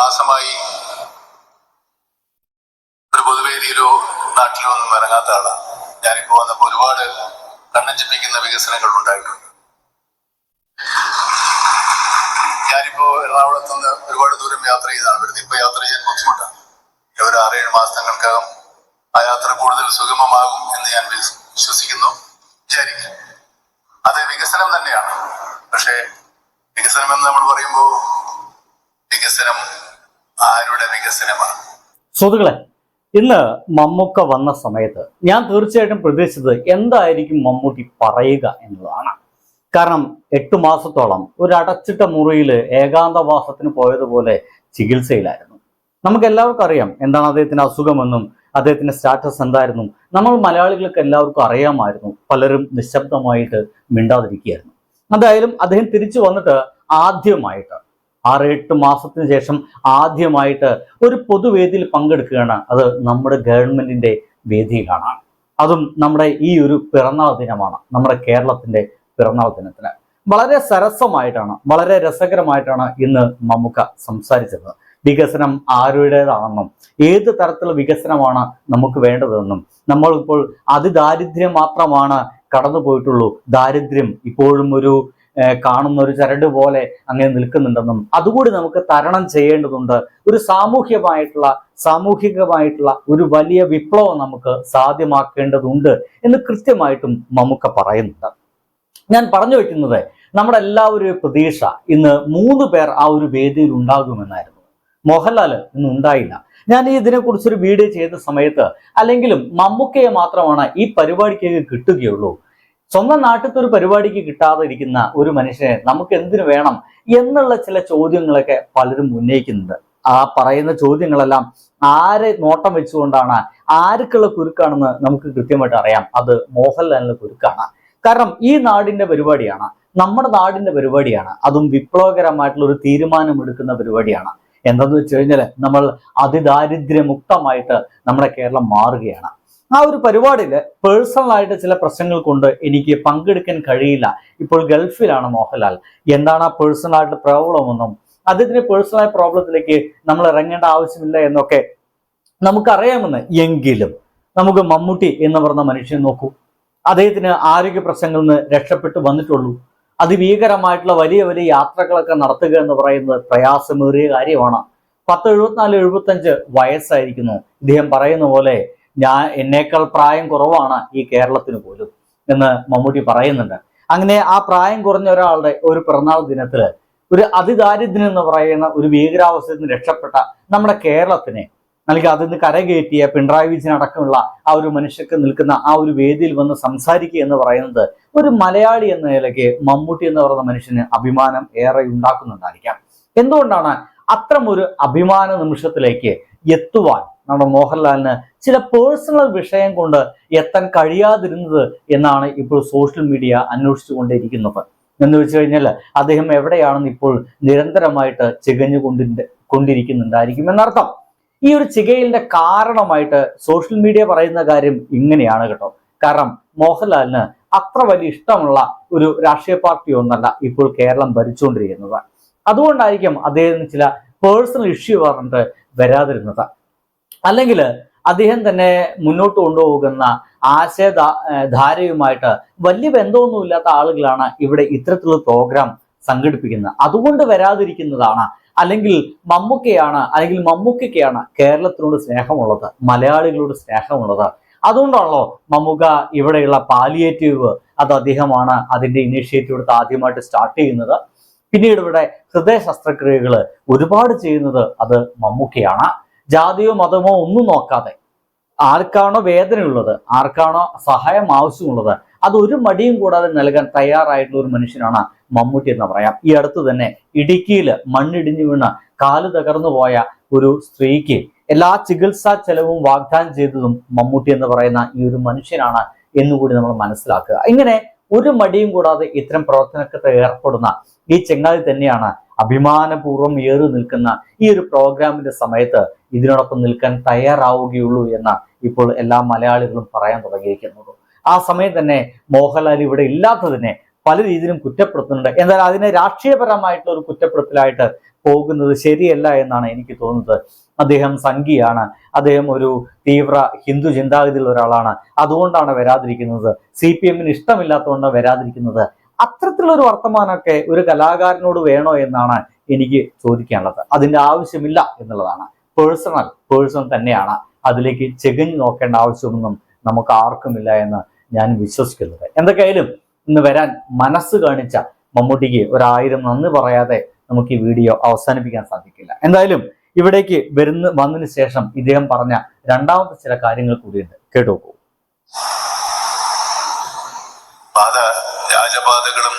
മാസമായി ഒരു പൊതുവേദിയിലോ നാട്ടിലോ ഒന്നും ഇറങ്ങാത്ത ആളാണ് ഞാനിപ്പോ വന്നപ്പോ ഒരുപാട് കണ്ണഞ്ചിപ്പിക്കുന്ന വികസനങ്ങൾ ഉണ്ടായിട്ടുണ്ട്. ഞാനിപ്പോ എറണാകുളത്ത് നിന്ന് ഒരുപാട് ദൂരം യാത്ര ചെയ്താണ്. വെറുതെ ഇപ്പൊ യാത്ര ചെയ്യാൻ ബുദ്ധിമുട്ടാണ്. ഒരു ആറേഴ് മാസങ്ങൾക്കകം ആ യാത്ര കൂടുതൽ സുഗമമാകും എന്ന് ഞാൻ വിശ്വ- വിശ്വസിക്കുന്നു വിചാരിക്കും അത് വികസനം തന്നെയാണ് പക്ഷേ വികസനം എന്ന് നമ്മൾ പറയുമ്പോൾ വികസനം ആരുടെ വികസനമാണ് സുഹൃത്തുക്കളെ ഇന്ന് മമ്മൂക്ക വന്ന സമയത്ത് ഞാൻ തീർച്ചയായിട്ടും പ്രതീക്ഷിച്ചത് എന്തായിരിക്കും മമ്മൂട്ടി പറയുക എന്നുള്ളതാണ്. കാരണം എട്ടു മാസത്തോളം ഒരു അടച്ചിട്ട മുറിയിൽ ഏകാന്തവാസത്തിന് പോയതുപോലെ ചികിത്സയിലായിരുന്നു. നമുക്ക് എല്ലാവർക്കും അറിയാം എന്താണ് അദ്ദേഹത്തിന്റെ അസുഖമെന്നും അദ്ദേഹത്തിന്റെ സ്റ്റാറ്റസ് എന്തായിരുന്നു. നമ്മൾ മലയാളികൾക്ക് എല്ലാവർക്കും അറിയാമായിരുന്നു. പലരും നിശബ്ദമായിട്ട് മിണ്ടാതിരിക്കുകയായിരുന്നു. എന്തായാലും അദ്ദേഹം തിരിച്ചു വന്നിട്ട് ആദ്യമായിട്ട് ആറ് എട്ട് മാസത്തിന് ശേഷം ആദ്യമായിട്ട് ഒരു പൊതുവേദിയിൽ പങ്കെടുക്കുകയാണ് അത് നമ്മുടെ ഗവൺമെന്റിന്റെ വേദിയിലാണ്. അതും നമ്മുടെ ഈ ഒരു പിറന്നാൾ ദിനമാണ് നമ്മുടെ കേരളത്തിന്റെ പിറന്നാൾ ദിനത്തിന്. വളരെ സരസമായിട്ടാണ് വളരെ രസകരമായിട്ടാണ് ഇന്ന് മമ്മുക്ക സംസാരിച്ചത്. വികസനം ആരുടേതാണെന്നും ഏത് തരത്തിലുള്ള വികസനമാണ് നമുക്ക് വേണ്ടതെന്നും. നമ്മളിപ്പോൾ അതിദാരിദ്ര്യം മാത്രമാണ് കടന്നു പോയിട്ടുള്ളൂ ദാരിദ്ര്യം ഇപ്പോഴും ഒരു കാണുന്ന ഒരു ചരട് പോലെ അങ്ങനെ നിൽക്കുന്നുണ്ടെന്നും അതുകൂടി നമുക്ക് തരണം ചെയ്യേണ്ടതുണ്ട്. ഒരു സാമൂഹ്യമായിട്ടുള്ള സാമൂഹികമായിട്ടുള്ള ഒരു വലിയ വിപ്ലവം നമുക്ക് സാധ്യമാക്കേണ്ടതുണ്ട് എന്ന് കൃത്യമായിട്ടും മമ്മൂക്ക പറയുന്നുണ്ട്. ഞാൻ പറഞ്ഞു വെക്കുന്നത് നമ്മുടെ എല്ലാവരും പ്രതീക്ഷ ഇന്ന് മൂന്ന് പേർ ആ ഒരു വേദിയിൽ ഉണ്ടാകുമെന്നായിരുന്നു. മോഹൻലാൽ ഇന്ന് ഉണ്ടായില്ല. ഞാൻ ഇതിനെക്കുറിച്ചൊരു വീഡിയോ ചെയ്ത സമയത്ത് അല്ലെങ്കിലും മമ്മൂക്കയെ മാത്രമാണ് ഈ പരിപാടിക്ക് കിട്ടുകയുള്ളൂ. സ്വന്തം നാട്ടിലത്തെ ഒരു പരിപാടിക്ക് കിട്ടാതെ ഇരിക്കുന്ന ഒരു മനുഷ്യനെ നമുക്ക് എന്തിനു വേണം എന്നുള്ള ചില ചോദ്യങ്ങളൊക്കെ പലരും ഉന്നയിക്കുന്നുണ്ട്. ആ പറയുന്ന ചോദ്യങ്ങളെല്ലാം ആരെ നോട്ടം വെച്ചുകൊണ്ടാണ് ആർക്കുള്ള കുരുക്കാണെന്ന് നമുക്ക് കൃത്യമായിട്ട് അറിയാം. അത് മോഹൻലാലിന്റെ കുരുക്കാണ്. കാരണം ഈ നാടിന്റെ പരിപാടിയാണ് നമ്മുടെ നാടിന്റെ പരിപാടിയാണ്. അതും വിപ്ലവകരമായിട്ടുള്ള ഒരു തീരുമാനമെടുക്കുന്ന പരിപാടിയാണ്. എന്തെന്ന് വെച്ച് കഴിഞ്ഞാൽ നമ്മൾ അതിദാരിദ്ര്യമുക്തമായിട്ട് നമ്മുടെ കേരളം മാറുകയാണ്. ആ ഒരു പരിപാടിയിൽ പേഴ്സണലായിട്ട് ചില പ്രശ്നങ്ങൾ കൊണ്ട് എനിക്ക് പങ്കെടുക്കാൻ കഴിയില്ല. ഇപ്പോൾ ഗൾഫിലാണ് മോഹൻലാൽ. എന്താണ് ആ പേഴ്സണലായിട്ട് പ്രോബ്ലം എന്നും അദ്ദേഹത്തിന്റെ പേഴ്സണലായ പ്രോബ്ലത്തിലേക്ക് നമ്മൾ ഇറങ്ങേണ്ട ആവശ്യമില്ല എന്നൊക്കെ നമുക്കറിയാമെന്ന്. എങ്കിലും നമുക്ക് മമ്മൂട്ടി എന്ന് പറഞ്ഞ മനുഷ്യൻ നോക്കൂ. അദ്ദേഹത്തിന് ആരോഗ്യ പ്രശ്നങ്ങളിൽ നിന്ന് രക്ഷപ്പെട്ടു വന്നിട്ടുള്ളൂ. അതിഭീകരമായിട്ടുള്ള വലിയ വലിയ യാത്രകളൊക്കെ നടത്തുക എന്ന് പറയുന്നത് പ്രയാസമേറിയ കാര്യമാണ്. പത്ത് എഴുപത്തിനാല് എഴുപത്തഞ്ച് വയസ്സായിരിക്കുന്നു. ഇദ്ദേഹം പറയുന്ന പോലെ ഞാൻ എന്നേക്കാൾ പ്രായം കുറവാണ് ഈ കേരളത്തിന് പോലും എന്ന് മമ്മൂട്ടി പറയുന്നുണ്ട്. അങ്ങനെ ആ പ്രായം കുറഞ്ഞ ഒരാളുടെ ഒരു പിറന്നാൾ ദിനത്തിൽ ഒരു അതിദാരിദ്ര്യം എന്ന് പറയുന്ന ഒരു ഭീകരാവസ്ഥയിൽ നിന്ന് രക്ഷപ്പെട്ട നമ്മുടെ കേരളത്തിനെ അല്ലെങ്കിൽ അതിൽ നിന്ന് കരകയറ്റിയ പിണറായി വിജയൻ അടക്കമുള്ള ആ ഒരു മനുഷ്യർക്ക് നിൽക്കുന്ന ആ ഒരു വേദിയിൽ വന്ന് സംസാരിക്കുക എന്ന് പറയുന്നത് ഒരു മലയാളി എന്ന നിലയ്ക്ക് മമ്മൂട്ടി എന്ന് പറയുന്ന മനുഷ്യന് അഭിമാനം ഏറെ ഉണ്ടാക്കുന്നുണ്ടായിരിക്കാം. എന്തുകൊണ്ടാണ് അത്തരം ഒരു അഭിമാന നിമിഷത്തിലേക്ക് എത്തുവാൻ നമ്മുടെ മോഹൻലാലിന് ചില പേഴ്സണൽ വിഷയം കൊണ്ട് എത്താൻ കഴിയാതിരുന്നത് എന്നാണ് ഇപ്പോൾ സോഷ്യൽ മീഡിയ അന്വേഷിച്ചുകൊണ്ടേയിരിക്കുന്നത് എന്ന് വെച്ച് കഴിഞ്ഞാൽ അദ്ദേഹം എവിടെയാണെന്ന് ഇപ്പോൾ നിരന്തരമായിട്ട് ചികഞ്ഞു കൊണ്ടിരി കൊണ്ടിരിക്കുന്നുണ്ടായിരിക്കും എന്നർത്ഥം. ഈ ഒരു ചികയിലിന്റെ കാരണമായിട്ട് സോഷ്യൽ മീഡിയ പറയുന്ന കാര്യം ഇങ്ങനെയാണ് കേട്ടോ. കാരണം മോഹൻലാലിന് അത്ര വലിയ ഇഷ്ടമുള്ള ഒരു രാഷ്ട്രീയ പാർട്ടി ഒന്നല്ല ഇപ്പോൾ കേരളം ഭരിച്ചുകൊണ്ടിരിക്കുന്നത്. അതുകൊണ്ടായിരിക്കും അദ്ദേഹത്തിന് ചില പേഴ്സണൽ ഇഷ്യൂ പറഞ്ഞിട്ട് വരാതിരുന്നത്. അല്ലെങ്കിൽ അദ്ദേഹം തന്നെ മുന്നോട്ട് കൊണ്ടുപോകുന്ന ആശയ ധാരയുമായിട്ട് വലിയ ബന്ധമൊന്നുമില്ലാത്ത ആളുകളാണ് ഇവിടെ ഇത്തരത്തിലുള്ള പ്രോഗ്രാം സംഘടിപ്പിക്കുന്നത്. അതുകൊണ്ട് വരാതിരിക്കുന്നതാണ്. അല്ലെങ്കിൽ മമ്മൂക്കയാണ് അല്ലെങ്കിൽ മമ്മൂക്കയ്ക്കാണ് കേരളത്തിനോട് സ്നേഹമുള്ളത് മലയാളികളോട് സ്നേഹമുള്ളത്. അതുകൊണ്ടാണല്ലോ മമ്മൂക്ക ഇവിടെയുള്ള പാലിയേറ്റീവ് അത് അദ്ദേഹമാണ് അതിന്റെ ഇനീഷ്യേറ്റീവ് എടുത്ത് ആദ്യമായിട്ട് സ്റ്റാർട്ട് ചെയ്യുന്നത്. പിന്നീട് ഇവിടെ ഹൃദയ ശസ്ത്രക്രിയകൾ ഒരുപാട് ചെയ്യുന്നത് അത് മമ്മൂക്കയാണ്. ജാതിയോ മതമോ ഒന്നും നോക്കാതെ ആർക്കാണോ വേദനയുള്ളത് ആർക്കാണോ സഹായം ആവശ്യമുള്ളത് അത് ഒരു മടിയും കൂടാതെ നൽകാൻ തയ്യാറായിട്ടുള്ള ഒരു മനുഷ്യനാണ് മമ്മൂട്ടി എന്ന് പറയാം. ഈ അടുത്ത് തന്നെ ഇടുക്കിയിൽ മണ്ണിടിഞ്ഞു വീണ് കാൽ തകർന്നു പോയ ഒരു സ്ത്രീക്ക് എല്ലാ ചികിത്സാ ചെലവും വാഗ്ദാനം ചെയ്തതും മമ്മൂട്ടി എന്ന് പറയുന്ന ഈ ഒരു മനുഷ്യനാണ് എന്നുകൂടി നമ്മൾ മനസ്സിലാക്കുക. ഇങ്ങനെ ഒരു മടിയും കൂടാതെ ഇത്തരം പ്രവർത്തനത്തിൽ ഏർപ്പെടുന്ന ഈ ചെങ്ങാതി തന്നെയാണ് അഭിമാനപൂർവം ഏറി നിൽക്കുന്ന ഈ ഒരു പ്രോഗ്രാമിന്റെ സമയത്ത് ഇതിനോടൊപ്പം നിൽക്കാൻ തയ്യാറാവുകയുള്ളൂ എന്ന് ഇപ്പോൾ എല്ലാ മലയാളികളും പറയാൻ തുടങ്ങിയിരിക്കുന്നത് ആ സമയം തന്നെ മോഹൻലാൽ ഇവിടെ ഇല്ലാത്തതിനെ പല രീതിയിലും കുറ്റപ്പെടുത്തുന്നുണ്ട്. എന്നാൽ അതിനെ രാഷ്ട്രീയപരമായിട്ടുള്ള ഒരു കുറ്റപ്പെടുത്തലായിട്ട് പോകുന്നത് ശരിയല്ല എന്നാണ് എനിക്ക് തോന്നുന്നത്. അദ്ദേഹം സംഘിയാണ്. അദ്ദേഹം ഒരു തീവ്ര ഹിന്ദു ചിന്താഗതിയിലുള്ള ഒരാളാണ്. അതുകൊണ്ടാണ് വരാതിരിക്കുന്നത്. സി പി എമ്മിന് ഇഷ്ടമില്ലാത്തതുകൊണ്ടാണ് വരാതിരിക്കുന്നത്. അത്തരത്തിലൊരു വർത്തമാനമൊക്കെ ഒരു കലാകാരനോട് വേണോ എന്നാണ് എനിക്ക് ചോദിക്കാനുള്ളത്. അതിന്റെ ആവശ്യമില്ല എന്നുള്ളതാണ്. പേഴ്സണൽ പേഴ്സൺ തന്നെയാണ്. അതിലേക്ക് ചെകഞ്ഞു നോക്കേണ്ട ആവശ്യമൊന്നും നമുക്ക് ആർക്കുമില്ല എന്ന് ഞാൻ വിശ്വസിക്കുന്നത്. എന്തൊക്കെയായാലും ഇന്ന് വരാൻ മനസ്സ് കാണിച്ച മമ്മൂട്ടിക്ക് ഒരായിരം നന്ദി പറയാതെ നമുക്ക് ഈ വീഡിയോ അവസാനിപ്പിക്കാൻ സാധിക്കില്ല. എന്തായാലും ഇവിടേക്ക് വരുന്ന വന്നതിന് ശേഷം ഇദ്ദേഹം പറഞ്ഞ രണ്ടാമത്തെ ചില കാര്യങ്ങൾ കൂടിയുണ്ട് കേട്ടു നോക്കൂ പാത രാജപാതകളും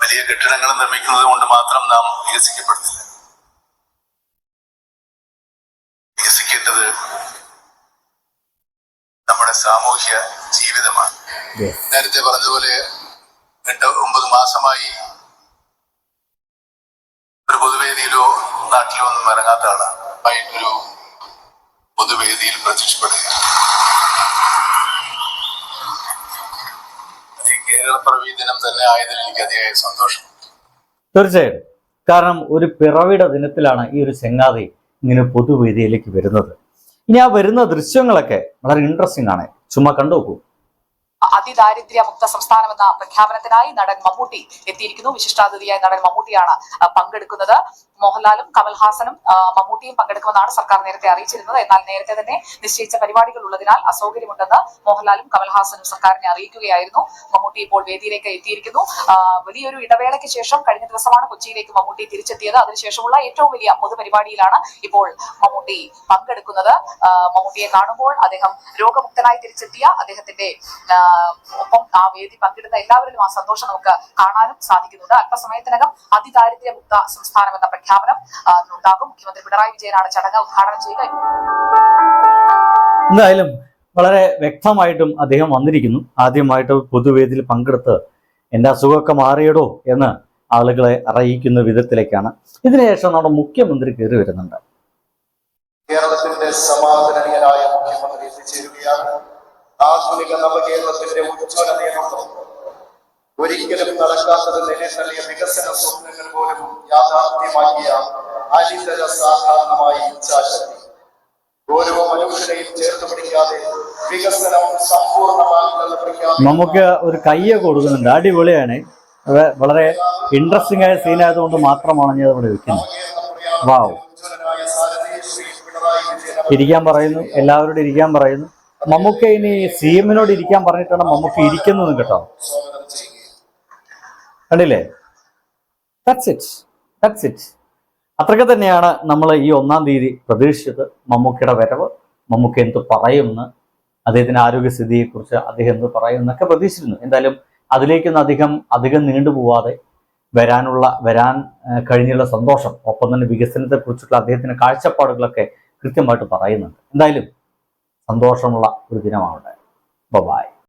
വലിയ കെട്ടിടങ്ങളും നിർമ്മിക്കുന്നത് കൊണ്ട് മാത്രം നാം വികസിക്കപ്പെടുന്നില്ല. വികസിക്കേണ്ടത് നമ്മുടെ സാമൂഹ്യ ജീവിതമാണ്. നേരത്തെ പറഞ്ഞതുപോലെ എട്ട് ഒമ്പത് മാസമായി ഒരു പൊതുവേദിയിലോ നാട്ടിലോ ഒന്നും ഇറങ്ങാത്ത ആളാണ്. ഒരു പൊതുവേദിയിൽ പ്രത്യക്ഷപ്പെടുക ദിനം തന്നെ സന്തോഷം. തീർച്ചയായും. കാരണം ഒരു പിറവിയുടെ ദിനത്തിലാണ് ഈ ഒരു ചെങ്ങാതി ഇങ്ങനെ പൊതുവേദിയിലേക്ക് വരുന്നത്. ഇനി ആ വരുന്ന ദൃശ്യങ്ങളൊക്കെ വളരെ ഇൻട്രസ്റ്റിംഗ് ആണ്. ചുമ്മാ കണ്ടു നോക്കൂ. അതിദാരിദ്ര്യ മുക്ത സംസ്ഥാനമെന്ന പ്രഖ്യാപനത്തിനായി നടൻ മമ്മൂട്ടി എത്തിയിരിക്കുന്നു. വിശിഷ്ടാതിഥിയായി നടൻ മമ്മൂട്ടിയാണ് പങ്കെടുക്കുന്നത്. മോഹൻലാലും കമൽഹാസനും മമ്മൂട്ടിയും പങ്കെടുക്കുമെന്നാണ് സർക്കാർ നേരത്തെ അറിയിച്ചിരുന്നത്. എന്നാൽ നേരത്തെ തന്നെ നിശ്ചയിച്ച പരിപാടികൾ ഉള്ളതിനാൽ അസൗകര്യമുണ്ടെന്ന് മോഹൻലാലും കമൽഹാസനും സർക്കാരിനെ അറിയിക്കുകയായിരുന്നു. മമ്മൂട്ടി ഇപ്പോൾ വേദിയിലേക്ക് എത്തിയിരിക്കുന്നു. വലിയൊരു ഇടവേളയ്ക്ക് ശേഷം കഴിഞ്ഞ ദിവസമാണ് കൊച്ചിയിലേക്ക് മമ്മൂട്ടി തിരിച്ചെത്തിയത്. അതിനുശേഷമുള്ള ഏറ്റവും വലിയ പൊതുപരിപാടിയിലാണ് ഇപ്പോൾ മമ്മൂട്ടി പങ്കെടുക്കുന്നത്. മമ്മൂട്ടിയെ കാണുമ്പോൾ അദ്ദേഹം രോഗമുക്തനായി തിരിച്ചെത്തിയ അദ്ദേഹത്തിന്റെ ഒപ്പം ആ വേദി പങ്കിടുന്ന എല്ലാവരിലും ആ സന്തോഷം നമുക്ക് കാണാനും സാധിക്കുന്നുണ്ട്. അല്പസമയത്തിനകം അതിദാരിദ്ര്യ മുക്ത സംസ്ഥാനം എന്ന പ്രഖ്യാപനം ഉണ്ടാകും. മുഖ്യമന്ത്രി പിണറായി വിജയനാണ് ചടങ്ങ് ഉദ്ഘാടനം ചെയ്യുക. എന്തായാലും വളരെ വ്യക്തമായിട്ടും അദ്ദേഹം വന്നിരിക്കുന്നു. ആദ്യമായിട്ട് പൊതുവേദിയിൽ പങ്കെടുത്ത് എന്റെ അസുഖമൊക്കെ മാറിയടോ എന്ന് ആളുകളെ അറിയിക്കുന്ന വിധത്തിലേക്കാണ്. ഇതിനുശേഷം നമ്മുടെ മുഖ്യമന്ത്രി കയറി വരുന്നുണ്ട്. കേരളത്തിന്റെ സമാധാനീയനായ മുഖ്യമന്ത്രി എത്തിച്ചേരുകയാണ്. ആധുനിക നവകേരളത്തിന്റെ ഉജ്ജ്വല നേതൃത്വം ഒരിക്കലും നടക്കാത്തത് നിലനിർത്തിയ വികസന സ്വപ്നങ്ങൾ പോലും യാഥാർത്ഥ്യമാക്കിയ അനിതര സാധാരണമായ ഇച്ഛാശക്തി. ഓരോ മനുഷ്യരെയും ചേർത്ത് പിടിക്കാതെ വികസനം സമ്പൂർണമാകുമെന്ന് പ്രഖ്യാപിക്കുന്ന നമുക്ക് ഒരു കയ്യെ കൊടുക്കുന്നുണ്ട്. അടിപൊളിയാണ്. അത് വളരെ ഇൻട്രസ്റ്റിംഗ് ആയ സീനായതുകൊണ്ട് മാത്രമാണ് ഞാൻ ഇവിടെ വെക്കുന്നത്. വാവ്. ഇരിക്കാൻ പറയുന്നു. എല്ലാവരോടും ഇരിക്കാൻ പറയുന്നു. മമ്മൂക്ക ഇനി സി എമ്മിനോട് ഇരിക്കാൻ പറഞ്ഞിട്ടാണ് മമ്മൂക്ക ഇരിക്കുന്നത് കേട്ടോ. കണ്ടില്ലേ? ദാറ്റ്സ് ഇറ്റ് ദാറ്റ്സ് ഇറ്റ് അത്രയ്ക്ക് തന്നെയാണ് നമ്മൾ ഈ ഒന്നാം തീയതി പ്രതീക്ഷിച്ചത് മമ്മൂക്കയുടെ വരവ്. മമ്മൂക്ക എന്ത് പറയുമെന്ന് അദ്ദേഹത്തിന്റെ ആരോഗ്യസ്ഥിതിയെക്കുറിച്ച് അദ്ദേഹം എന്ത് പറയും എന്നൊക്കെ പ്രതീക്ഷിച്ചിരുന്നു. എന്തായാലും അതിലേക്കൊന്നും അധികം അധികം നീണ്ടുപോവാതെ വരാനുള്ള വരാൻ കഴിഞ്ഞുള്ള സന്തോഷം ഒപ്പം തന്നെ വികസനത്തെക്കുറിച്ചുള്ള അദ്ദേഹത്തിന്റെ കാഴ്ചപ്പാടുകളൊക്കെ കൃത്യമായിട്ട് പറയുന്നുണ്ട്. എന്തായാലും സന്തോഷമുള്ള ഒരു ദിനമാവട്ടെ. ബൈ